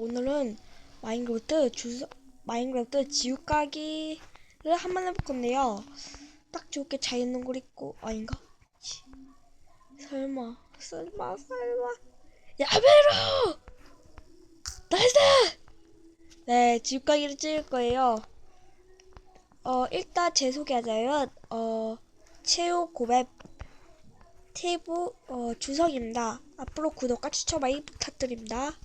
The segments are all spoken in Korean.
오늘은 마인크래프트 주 마인크래프트 지옥 가기를 한번 해볼 건데요. 딱 좋게 잘 있는 걸 있고 아닌가? 치. 설마 설마 설마 야베로 나이스! 네 지옥 가기를 찍을 거예요. 어 일단 제 소개하자면 어 최후 고백 테이브 어, 주석입니다. 앞으로 구독과 추천 많이 부탁드립니다.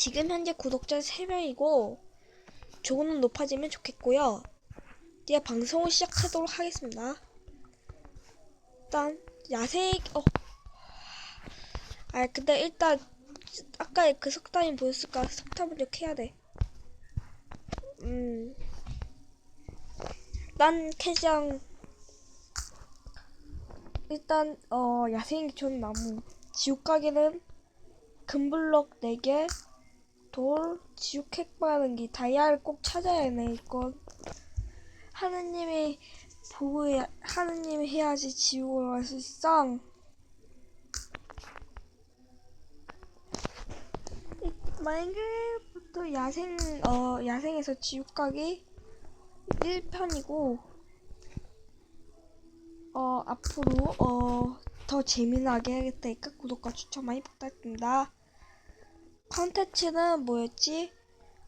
지금 현재 구독자 3명이고 조금은 높아지면 좋겠고요. 이제 방송을 시작하도록 하겠습니다. 일단 야생 어. 아 근데 일단 아까 그 석탄이 보였을까? 석탄 먼저 캐야 돼. 음. 난 캐장 일단 어 야생이 좋은 나무 지옥 가게는 금블럭 4개 돌 지옥 핵반응기 다이아를 꼭 찾아야 하네 이건 하느님이 보고 해야, 하느님이 해야지 지옥을 갈 수 있어 이- 마인크래프트 야생 어 야생에서 지옥 가기 1편이고 어, 앞으로, 어, 더 재미나게 하겠다니까 구독과 추천 많이 부탁드립니다. 컨텐츠는 뭐였지?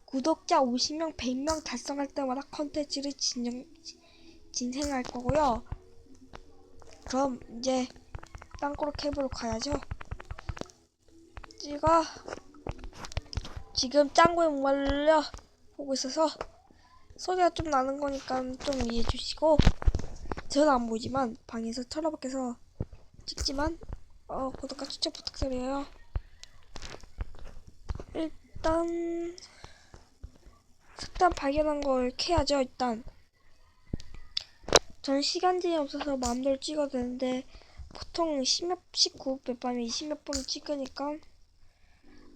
구독자 50명, 100명 달성할 때마다 컨텐츠를 진행, 진행할 거고요. 그럼 이제 땅굴 캐브로 가야죠. 제가 지금 짱구에 목말려 보고 있어서 소리가 좀 나는 거니까 좀 이해해 주시고 저는 안 보이지만 방에서 틀어박혀서 찍지만 어, 구독과 추천 부탁드려요. 일단 석탄 발견한 걸 캐야죠. 일단 전 시간제한 없어서 마음대로 찍어도 되는데 보통 10몇 19몇 번에 20몇 번 찍으니까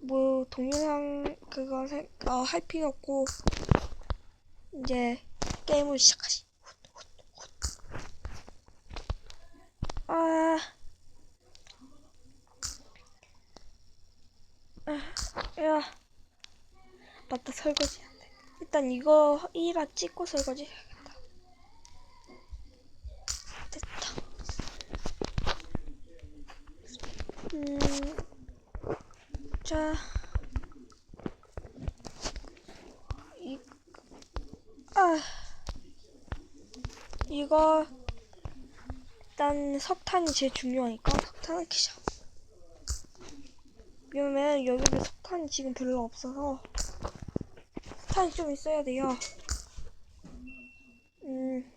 뭐 동영상 그거 생- 어, 할 필요 없고 이제 게임을 시작하시. 아, 아, 야, 맞다 설거지 안 돼. 일단 이거 1화 찍고 설거지 해야겠다. 됐다. 음, 자, 이, 아, 이거. 일단 석탄이 제일 중요하니까 석탄을 키자. 왜냐면 여기는 석탄이 지금 별로 없어서 석탄이 좀 있어야 돼요. 음,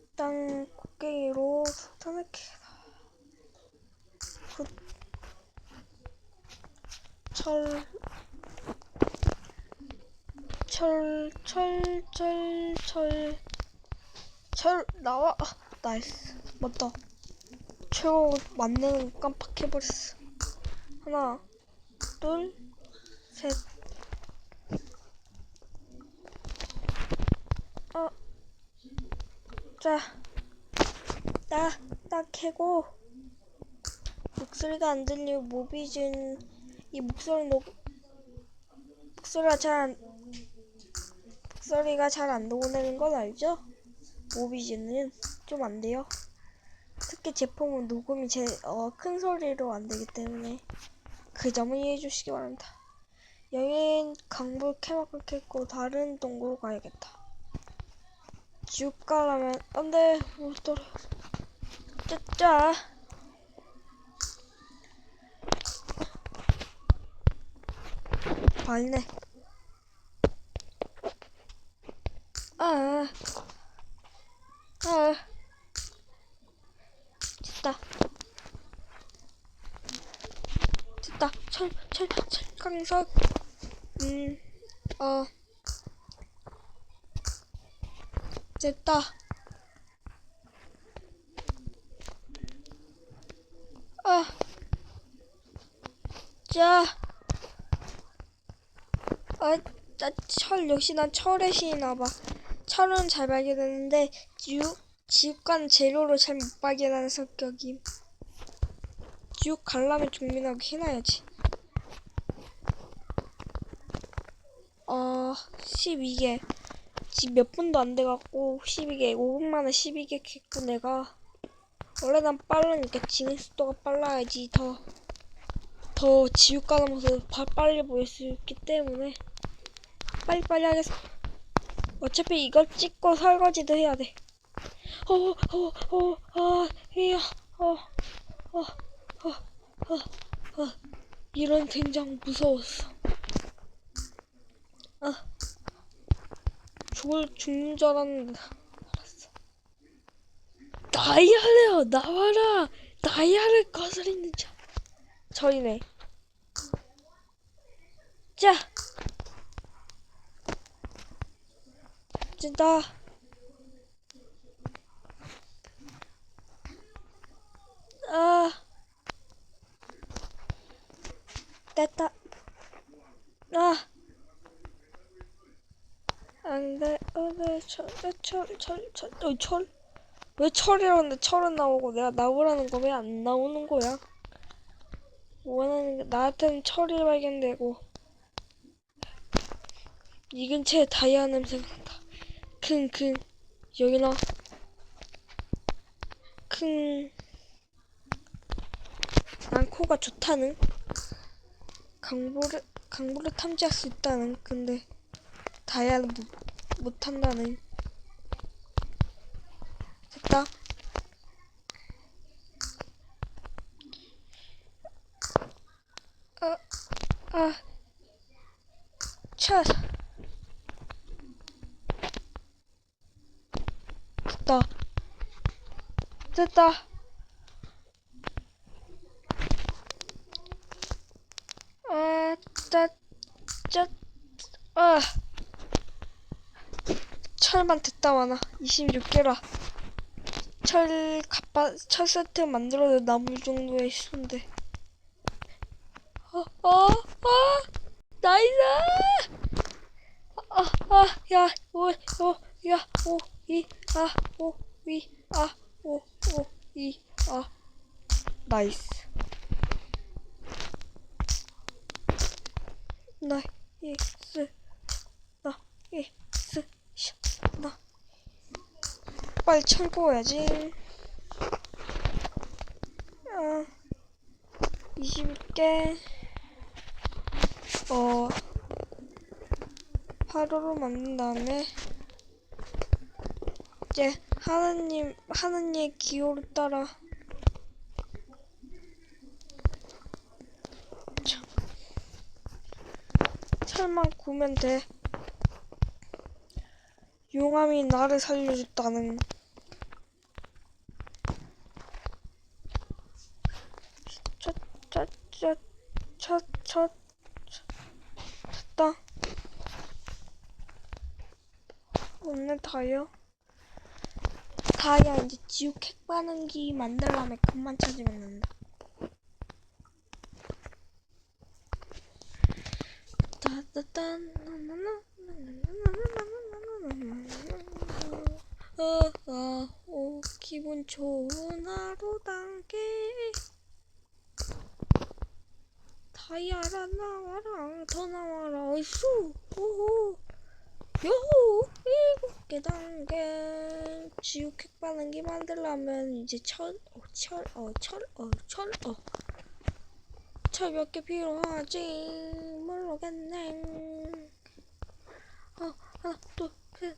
일단 곡괭이로 석탄을 캐다. 굿. 철, 철, 철, 철, 철. 철 나와 아, 나이스 맞다 최고 거 깜빡해버렸어 하나 둘 셋 자, 나, 나 캐고, 목소리가 안 들리고, 모비준, 이 목소리 녹, 목소리가 잘 안, 목소리가 잘 안 녹아내는 건 알죠? 모비지는 좀 안 돼요. 특히 제품은 녹음이 제, 어, 큰 소리로 안 되기 때문에 그 점을 이해해 주시기 바랍니다. 여긴 강불 캐만큼 캤고 다른 동굴로 가야겠다. 지옥 가려면 안돼 못 돌아. 짜짜. 발네. 아. 아. 됐다. 됐다. 철, 철, 철강석. 음, 어. 됐다. 아. 자. 아, 나, 철, 역시 난 철의 신이나봐. 철은 잘 발견했는데, 유, 지옥간 재료로 잘 못 발견하는 성격임. 지옥 갈라면 종민하고 해놔야지. 어, 12개. 지금 몇 분도 안 돼갖고 12개 5분 만에 12개 캤고 내가. 원래 난 빠르니까 진행 속도가 빨라야지 더 더 지옥 가는 모습 바- 빨리 보일 수 있기 때문에 빨리빨리 하겠어 어차피 이걸 찍고 설거지도 해야 돼. 어, 어, 어, 어, 이야, 어, 어, 어, 어, 어, 이런 된장 무서웠어. 아, 죽을 죽는 줄 알았는데. 알았어. 다이아래요, 나와라. 다이아를 거스리는 자. 저희네. 자. 나. 아. 됐다. 아. 안 돼. 어, 네, 철, 네, 철, 철, 철, 어, 철. 왜 철이라는데 철은 나오고 내가 나오라는 거 왜 안 나오는 거야? 원하는 게 나한테는 철이 발견되고 이 근처에 다이아 냄새가 난다. 킁킁 여기 나. 킁. 난 코가 좋다는. 강보를 강보를 탐지할 수 있다는. 근데 다이아는 못, 못 한다는. 됐다. 아, 아, 차. 됐다. 됐다. 아, 짜, 짜, 아. 철만 됐다 많아. 26개라. 철 갑바 철 세트 만들어도 남을 정도의 수인데. 어, 어, 어, 나이스! 아, 아, 야, 오, 오, 야, 오, 이, 아, 오, 위, 아, 이, 아, 나이스. 나이스, 나이스, 샤, 나. 빨리 철 구워야지. 아, 20개. 어, 화로로 만든 다음에 이제 하느님 하느님의 기호를 따라 참. 철만 구면 돼. 용암이 나를 살려줬다는. 첫첫첫첫첫 됐다. 오늘 다요. 다야 이제 지옥 핵 반응기 만들려면 금만 찾으면 된다. 따따딴 어어 오 기분 좋은 하루 단계. 다이아라 나와라 더 나와라 어이수 오호 요호 일곱 개 단계 지옥 핵 반응기 만들려면 이제 철, 어, 철, 어, 철, 어, 철, 어. 철몇 개 필요하지? 모르겠네. 어, 하나, 둘, 셋,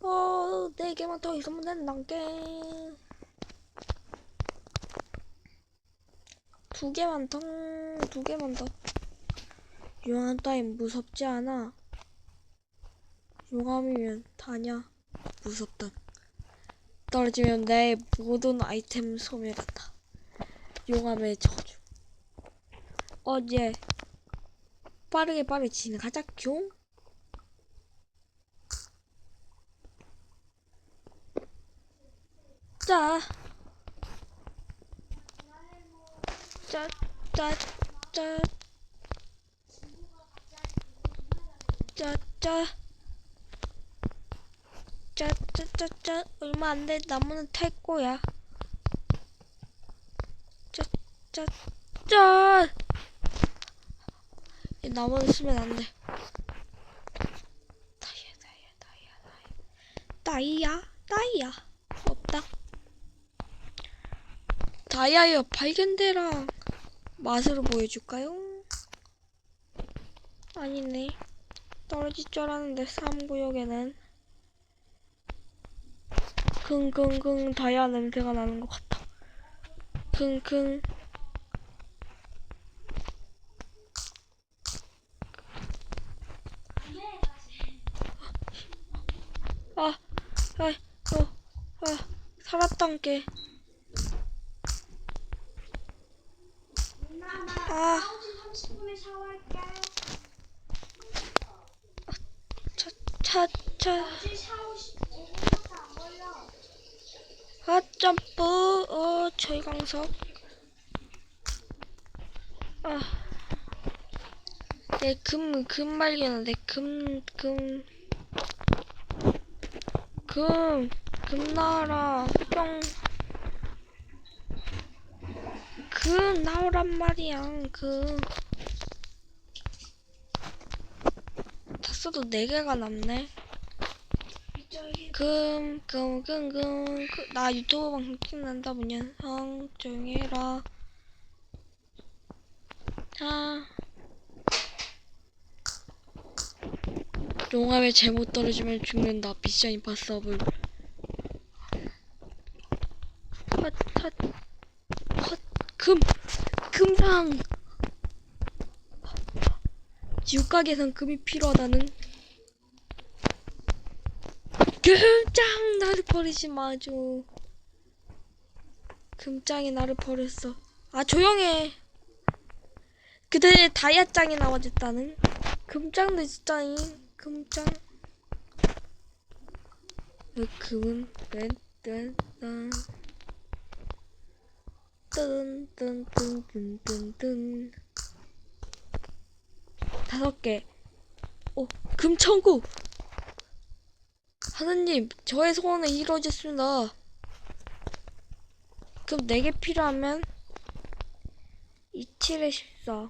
어, 네 개만 더 있으면 된단게. 두 개만 더, 두 개만 더. 용암 따윈 무섭지 않아. 용암이면 다냐? 무섭다. 떨어지면 내 모든 아이템 소멸한다. 용암의 저주. 어제 빠르게 빠르게 진행하자 끉 자, 짜, 짜, 짜, 짜, 짜. 짜짜짜짜 얼마 안 돼. 나무는 탈 거야. 짜짜짜. 이 나무는 쓰면 안돼. 다이야 다이야 다이야 다이야 다이야 다이야 없다. 다이아여 발견대랑 맛으로 보여줄까요? 아니네. 떨어질 줄 알았는데 3구역에는. 킁킁킁 다이아 냄새가 나는 것 같아 킁킁 아, 아, 어, 아, 살았던 게. 아, 30분에 샤워할게. 차, 차, 차, 어제 샤워 5분밖에 안 걸려. 아, 점프, 어, 저희광석. 아, 내 금, 금 발견한데, 금, 금, 금, 금 나와라, 뿅. 금 나오란 말이야, 금. 다 써도 네 개가 남네. 금, 금, 금, 금, 그, 나 유튜브 방송 찍는다, 문현성, 조용히 해라. 아. 용암에 잘못 떨어지면 죽는다. 미션 임파서블. 헛, 헛, 헛, 금, 금상! 지옥가게선 금이 필요하다는 금짱 나를 버리지 마줘. 금짱이 나를 버렸어. 아 조용해. 그대 다이아짱이 나와줬다는? 금짱도 있었다니 금짱 그 금은 뜬뜬뜬 뜬뜬뜬뜬뜬뜬. 다섯 개. 오, 금천구 하느님, 저의 소원은 이루어졌습니다. 그럼 4개 필요하면 27에 14.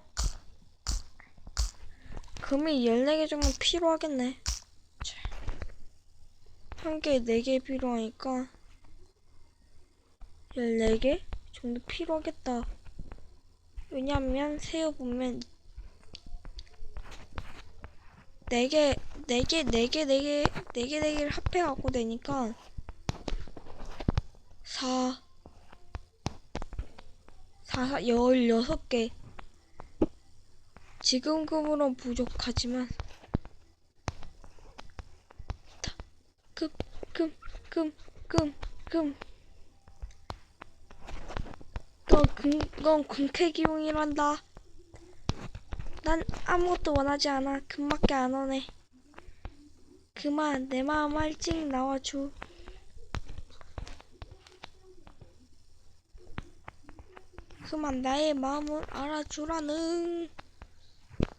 금이 14개 정도 필요하겠네. 자, 한 개에 4개 필요하니까 14개 정도 필요하겠다. 왜냐면 세어보면 4개, 4개, 4개, 4개, 4개, 4개를 합해갖고 되니까 4, 4, 4, 16개. 지금 금으로는 부족하지만 다, 금, 금, 금, 금, 금. 너 금, 건 금캐기용이란다. 난 아무것도 원하지 않아. 금밖에 안 원해. 그만 내 마음 일찍 나와줘. 그만 나의 마음을 알아주라는.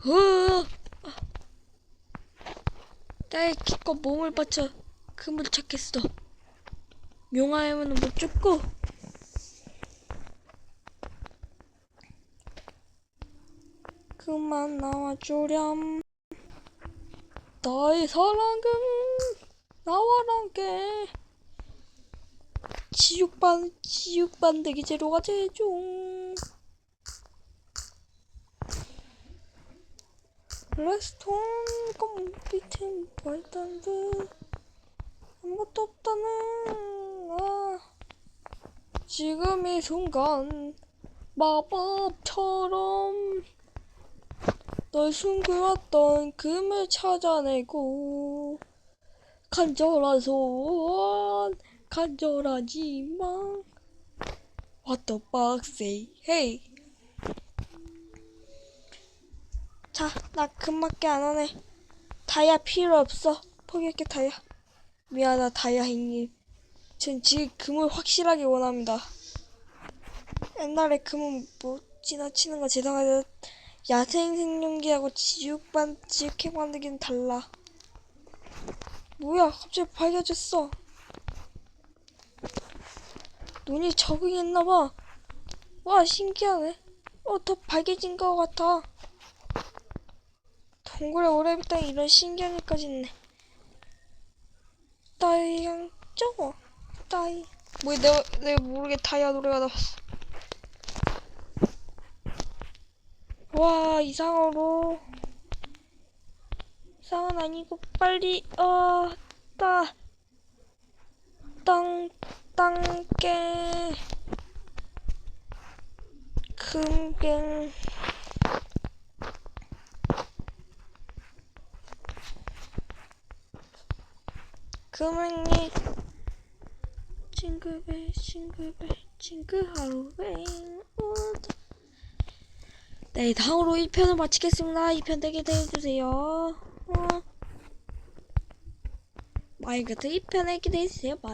어. 나의 기껏 몸을 바쳐 금을 찾겠어. 용하면 못 죽고. 그만 나와주렴. 나의 사랑은 나와 함께. 지육반 지육반대기 재료가 제종. 레스톤 컴퓨팅 발단 듯 아무것도 없다는 아. 지금 이 순간 마법처럼 널 숨겨왔던 금을 찾아내고 간절한 소원 간절하지만 What the fuck say hey. 자, 나 금밖에 안 하네. 다이아 필요 없어. 포기할게 다이아. 미안하다 다이아 행님. 전 지금 금을 확실하게 원합니다. 옛날에 금은 못 지나치는 거 죄송하다 야생 생존기하고 지육반 지육해 만들기는 달라. 뭐야, 갑자기 밝아졌어. 눈이 적응했나봐. 와, 신기하네. 어, 더 밝아진 것 같아. 동굴에 오래 있다니 이런 신기한 일까지 있네. 따이 그냥 저거 따이 뭐 내가 내가 모르게 다이아 노래가 나왔어 와 이상으로. 이상은 아니고 빨리 어따 땅 땅깨. 금갱. 금행이 징글벨 징글벨 징글하루뱅 네 다음으로 1편을 마치겠습니다. 2편 되게 대해주세요. 어. 마이크트 2편에 기대해주세요